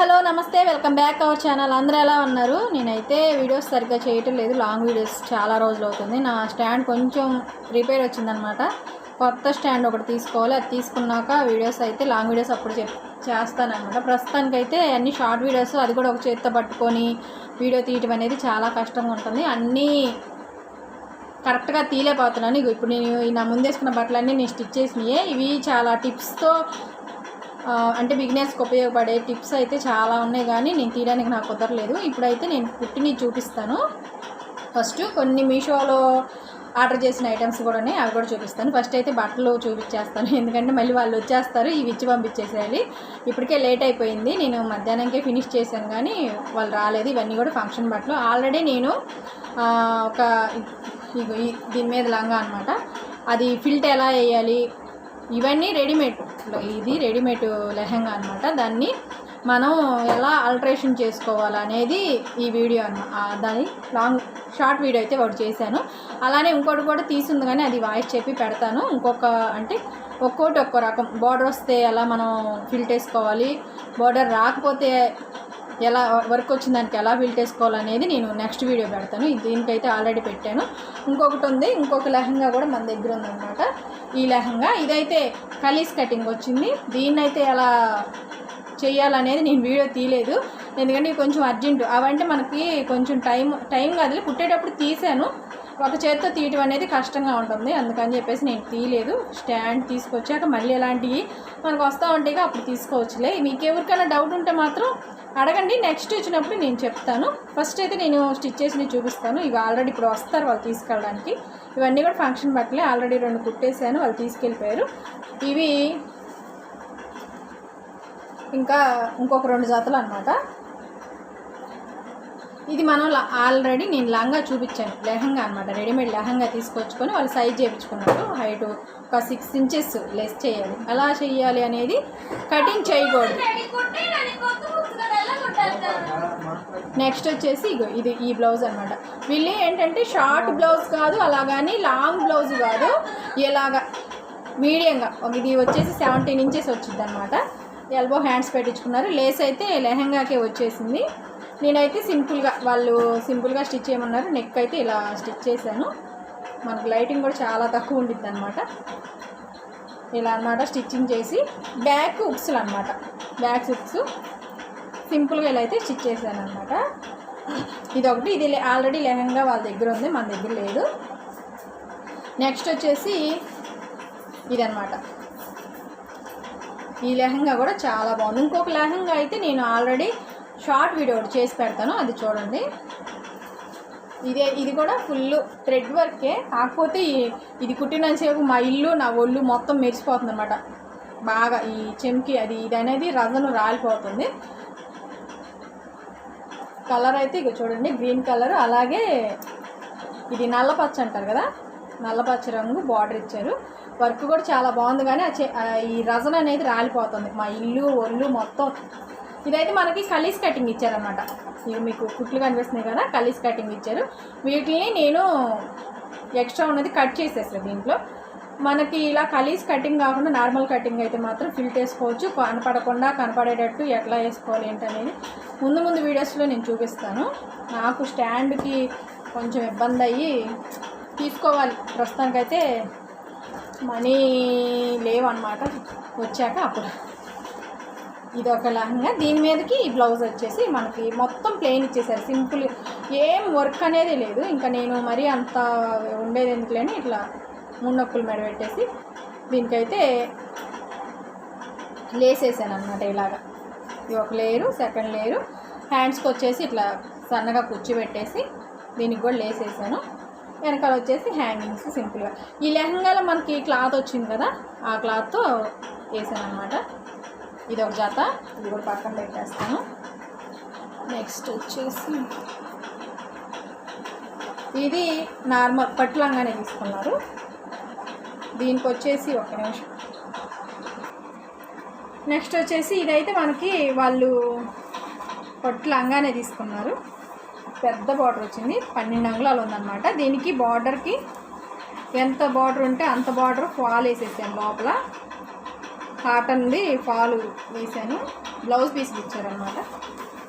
Hello నమస్తే welcome back our channel. అందరూ ఎలా ఉన్నారు? నేనైతే వీడియోస్ సరిగ్గా చేయటం లేదు. లాంగ్ వీడియోస్ చాలా రోజులు అవుతుంది. నా స్టాండ్ కొంచెం రిపేర్ వచ్చిందనమాట. కొత్త స్టాండ్ ఒకటి తీసుకోవాలి. అది తీసుకున్నాక వీడియోస్ అయితే లాంగ్ వీడియోస్ అప్పుడు చెప్ చేస్తానమాట ప్రస్తుతానికైతే అన్ని షార్ట్ వీడియోస్ అది కూడా ఒక చేత్తో పట్టుకొని వీడియో తీయటం అనేది చాలా కష్టంగా ఉంటుంది. అన్నీ కరెక్ట్గా తీలేకపోతున్నాను ఇప్పుడు నేను నా ముందేసుకున్న బట్టలన్నీ నేను స్టిచ్ చేసినాయి. ఇవి చాలా టిప్స్తో అంటే బిగినర్స్కి ఉపయోగపడే టిప్స్ అయితే చాలా ఉన్నాయి కానీ నేను తీయడానికి నాకు కుదరలేదు. ఇప్పుడైతే నేను కుట్టిని చూపిస్తాను. ఫస్ట్ కొన్ని మీషోలో ఆర్డర్ చేసిన ఐటమ్స్ కూడా ఉన్నాయి. అవి కూడా చూపిస్తాను. ఫస్ట్ అయితే బట్టలు చూపించేస్తాను. ఎందుకంటే మళ్ళీ వాళ్ళు వచ్చేస్తారు. ఇవి ఇచ్చి పంపించేసేయాలి. ఇప్పటికే లేట్ అయిపోయింది. నేను మధ్యాహ్నంకే ఫినిష్ చేశాను కానీ వాళ్ళు రాలేదు. ఇవన్నీ కూడా ఫంక్షన్ బట్టలు. ఆల్రెడీ నేను ఒక దీని మీద లంగా అనమాట అది ఫిల్ట్ ఎలా వేయాలి? ఇవన్నీ రెడీమేడ్ ఇది రెడీమేడ్ లెహంగా అనమాట దాన్ని మనం ఎలా ఆల్టరేషన్ చేసుకోవాలనేది ఈ వీడియో అన్న దాని లాంగ్ షార్ట్ వీడియో అయితే ఒకటి చేశాను. అలానే ఇంకోటి కూడా తీసుంది కానీ అది వాయిస్ చెప్పి పెడతాను. ఇంకొక అంటే ఒక్కోటి ఒక్కో రకం. బార్డర్ వస్తే ఎలా మనం ఫిల్ట్ వేసుకోవాలి బార్డర్ రాకపోతే ఎలా వర్క్ వచ్చిన దానికి ఎలా ఫిల్ట్ వేసుకోవాలనేది నేను నెక్స్ట్ వీడియో పెడతాను. దీనికైతే ఆల్రెడీ పెట్టాను. ఇంకొకటి ఉంది ఇంకొక లెహంగా కూడా మన దగ్గర ఉందన్నమాట. ఈ లెహంగా ఇదైతే కలీస్ కటింగ్ వచ్చింది. దీన్నైతే ఎలా చేయాలనేది నేను వీడియో తీయలేదు. ఎందుకంటే కొంచెం అర్జెంటు అవంటే మనకి కొంచెం టైం టైం కాదు. పుట్టేటప్పుడు తీసాను. ఒక చేత్తో తీయటం అనేది కష్టంగా ఉంటుంది. అందుకని చెప్పేసి నేను తీయలేదు. స్టాండ్ తీసుకొచ్చాక మళ్ళీ ఎలాంటివి మనకు వస్తూ ఉంటాయి అప్పుడు తీసుకోవచ్చులే. మీకు ఎవరికైనా డౌట్ ఉంటే మాత్రం అడగండి నెక్స్ట్ వచ్చినప్పుడు నేను చెప్తాను. ఫస్ట్ అయితే నేను స్టిచ్ చేసి చూపిస్తాను. ఇవి ఆల్రెడీ ఇప్పుడు వస్తారు వాళ్ళు తీసుకెళ్ళడానికి. ఇవన్నీ కూడా ఫంక్షన్ బట్టలే. ఆల్రెడీ రెండు కుట్టేసాను వాళ్ళు తీసుకెళ్ళిపోయారు. ఇవి ఇంకా ఇంకొక రెండు జతలు అనమాట ఇది మనం ల- ఆల్రెడీ నేను లంగా చూపించాను. లెహంగా అనమాట రెడీమేడ్ లెహంగా తీసుకొచ్చుకొని వాళ్ళు సైజ్ చేయించుకున్నారు. హైట్ ఒక సిక్స్ ఇంచెస్ లెస్ చేయాలి. అలా చేయాలి అనేది కటింగ్ చేయకూడదు. నెక్స్ట్ వచ్చేసి ఇగో ఇది ఈ బ్లౌజ్ అనమాట వీళ్ళు ఏంటంటే షార్ట్ బ్లౌజ్ కాదు అలాగని లాంగ్ బ్లౌజ్ కాదు. ఇలాగా మీడియంగా. ఇది వచ్చేసి సెవెంటీన్ ఇంచెస్ వచ్చింది అనమాట ఎల్బో హ్యాండ్స్ పెట్టించుకున్నారు. లేస్ అయితే లెహంగాకే వచ్చేసింది. నేనైతే సింపుల్గా వాళ్ళు సింపుల్గా స్టిచ్ చేయమన్నారు. నెక్ అయితే ఇలా స్టిచ్ చేశాను. మనకు లైటింగ్ కూడా చాలా తక్కువ ఉండిద్ది అనమాట ఇలా అన్నమాట స్టిచ్చింగ్ చేసి బ్యాక్ ఉక్స్లు అనమాట బ్యాక్ ఉక్స్. సింపుల్గా ఇలా అయితే స్టిచ్ చేశాను అనమాట ఇది ఒకటి ఇది ఆల్రెడీ లెహంగా వాళ్ళ దగ్గర ఉంది మన దగ్గర లేదు. నెక్స్ట్ వచ్చేసి ఇదనమాట ఈ లెహంగా కూడా చాలా బాగుంది. ఇంకొక లెహంగా అయితే నేను ఆల్రెడీ షార్ట్ వీడియో ఒకటి చేసి పెడతాను అది చూడండి. ఇదే ఇది కూడా ఫుల్ థ్రెడ్ వర్కే. కాకపోతే ఇది కుట్టినంతసేపు మా ఇల్లు నా ఒళ్ళు మొత్తం మెరిసిపోతుంది అనమాట బాగా ఈ చెంకి అది ఇది అనేది రజను రాలిపోతుంది. కలర్ అయితే ఇక చూడండి గ్రీన్ కలర్ అలాగే ఇది నల్లపచ్చ అంటారు కదా నల్లపచ్చ రంగు బార్డర్ ఇచ్చారు. వర్క్ కూడా చాలా బాగుంది కానీ ఈ రజన అనేది రాలిపోతుంది. మా ఇల్లు ఒళ్ళు మొత్తం. ఇదైతే మనకి కలీస్ కటింగ్ ఇచ్చారనమాట ఇవి మీకు కుట్లు కనిపిస్తున్నాయి కదా కలీస్ కటింగ్ ఇచ్చారు. వీటిని నేను ఎక్స్ట్రా ఉన్నది కట్ చేసేసాను దీంట్లో. మనకి ఇలా కలీస్ కటింగ్ కాకుండా నార్మల్ కటింగ్ అయితే మాత్రం ఫిల్ట్ వేసుకోవచ్చు కనపడకుండా కనపడేటట్టు ఎట్లా వేసుకోవాలి ఏంటనేది ముందు ముందు వీడియోస్లో నేను చూపిస్తాను. నాకు స్టాండ్కి కొంచెం ఇబ్బంది అయ్యి తీసుకోవాలి. ప్రస్తుతానికైతే మనీ లేవన్నమాట వచ్చాక అప్పుడు. ఇది ఒక లహంగా. దీని మీదకి ఈ బ్లౌజ్ వచ్చేసి మనకి మొత్తం ప్లెయిన్ ఇచ్చేసారు. సింపుల్ ఏం వర్క్ అనేది లేదు. ఇంకా నేను మరీ అంత ఉండేది ఎందుకులేని ఇట్లా మూడు నొక్కులు మెడ పెట్టేసి దీనికైతే లేసేసాను అనమాట ఇలాగా. ఇది ఒక లేయరు సెకండ్ లేయరు. హ్యాండ్స్కి వచ్చేసి ఇట్లా సన్నగా కూర్చోబెట్టేసి దీనికి కూడా లేసేసాను. వెనకాల వచ్చేసి హ్యాంగింగ్స్ సింపుల్గా ఈ లెహంగాలో మనకి క్లాత్ వచ్చింది కదా ఆ క్లాత్తో వేసాను అనమాట ఇది ఒక జత ఇది కూడా పక్కన పెట్టేస్తాను. నెక్స్ట్ వచ్చేసి ఇది నార్మల్ పట్టు లంగానే తీసుకున్నారు. దీనికి వచ్చేసి ఒక నిమిషం. నెక్స్ట్ వచ్చేసి ఇదైతే మనకి వాళ్ళు పట్టు లంగానే తీసుకున్నారు. పెద్ద బార్డర్ వచ్చింది. పన్నెండు అంగుళాలు ఉందన్నమాట. దీనికి బార్డర్కి ఎంత బార్డర్ ఉంటే అంత బార్డర్ ఫాల్ వేసేసాను లోపల. కాటన్ది ఫాలు వేసాను. బ్లౌజ్ పీస్ ఇచ్చారనమాట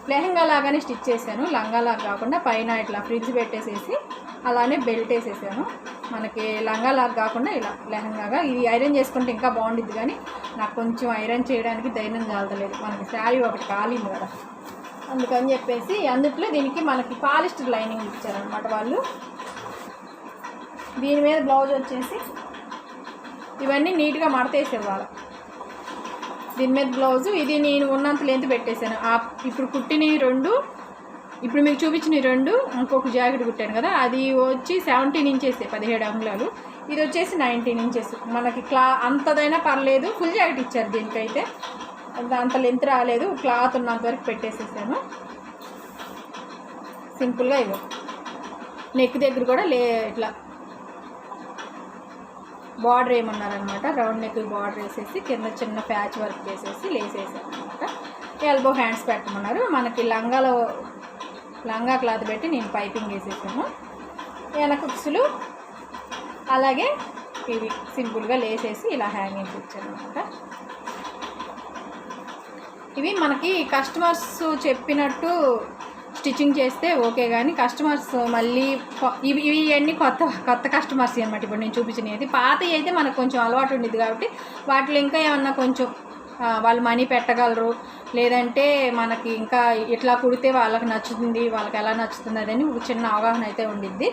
లెహంగా లాగానే స్టిచ్ చేశాను. లంగా లాగా కాకుండా పైన ఇట్లా ఫ్రిడ్జ్ పెట్టేసేసి అలానే బెల్ట్ వేసేసాను. మనకి లంగా లాగా కాకుండా ఇలా లెహంగాగా ఇది ఐరన్ చేసుకుంటే ఇంకా బాగుండిద్ది కానీ నాకు కొంచెం ఐరన్ చేయడానికి ధైర్యం చాలతలేదు మనకి శారీ ఒకటి కాలింది కదా. అందుకని చెప్పేసి అందుట్లో దీనికి మనకి పాలిస్టర్ లైనింగ్ ఇచ్చారనమాట వాళ్ళు. దీని మీద బ్లౌజ్ వచ్చేసి ఇవన్నీ నీట్గా మడతేసేవాళ్ళం దీని మీద బ్లౌజు ఇది నేను ఉన్నంత లెంత్ పెట్టేశాను. ఇప్పుడు కుట్టినవి రెండు ఇప్పుడు మీకు చూపించిన ఈ రెండు ఇంకొక జాకెట్ కుట్టాను కదా అది వచ్చి సెవెంటీన్ ఇంచెస్ పదిహేడు అంగుళాలు. ఇది వచ్చేసి నైన్టీన్ ఇంచెస్ మనకి క్లా అంతదైనా పర్లేదు ఫుల్ జాకెట్ ఇచ్చారు దీనికైతే. అంత- అంత లెంత్ రాలేదు క్లాత్ ఉన్నంత వరకు పెట్టేసేసాను. సింపుల్గా ఇవ్వ. నెక్ దగ్గర కూడా లే ఇట్లా బార్డర్ ఏమన్నారనమాట రౌండ్ నెక్ బార్డర్ వేసేసి కింద చిన్న ప్యాచ్ వర్క్ చేసేసి లేసేసాను అనమాట ఎల్బో హ్యాండ్స్ పెట్టమన్నారు. మనకి లంగాలో లంగా క్లాత్ పెట్టి నేను పైపింగ్ వేసేసాను. వెనక ఉక్సులు అలాగే ఇవి సింపుల్గా లేసేసి ఇలా హ్యాంగింగ్స్ ఇచ్చాను అనమాట ఇవి మనకి కస్టమర్స్ చెప్పినట్టు స్టిచ్చింగ్ చేస్తే ఓకే కానీ కస్టమర్స్ మళ్ళీ ఇవి ఇవి అన్నీ కొత్త కొత్త కస్టమర్స్ అనమాట ఇప్పుడు నేను చూపించినది పాతవి అయితే మనకు కొంచెం అలవాటు ఉండేది కాబట్టి వాటిలో ఇంకా ఏమన్నా కొంచెం వాళ్ళు మనీ పెట్టగలరు లేదంటే మనకి ఇంకా ఇట్లా కుడితే వాళ్ళకి నచ్చుతుంది వాళ్ళకి ఎలా నచ్చుతుంది అదని ఒక చిన్న అవగాహన అయితే ఉండిద్ది.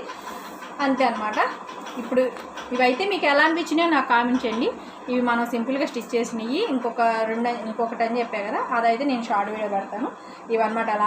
అంతే అనమాట ఇప్పుడు ఇవైతే మీకు ఎలా అనిపించినాయో నాకు కామెంట్ చేయండి. ఇవి మనం సింపుల్గా స్టిచ్ చేసినవి ఇంకొక రెండు ఇంకొకటి అని చెప్పా కదా అదైతే నేను షార్ట్ వీడియో పెడతాను. ఇవన్నమాట అలా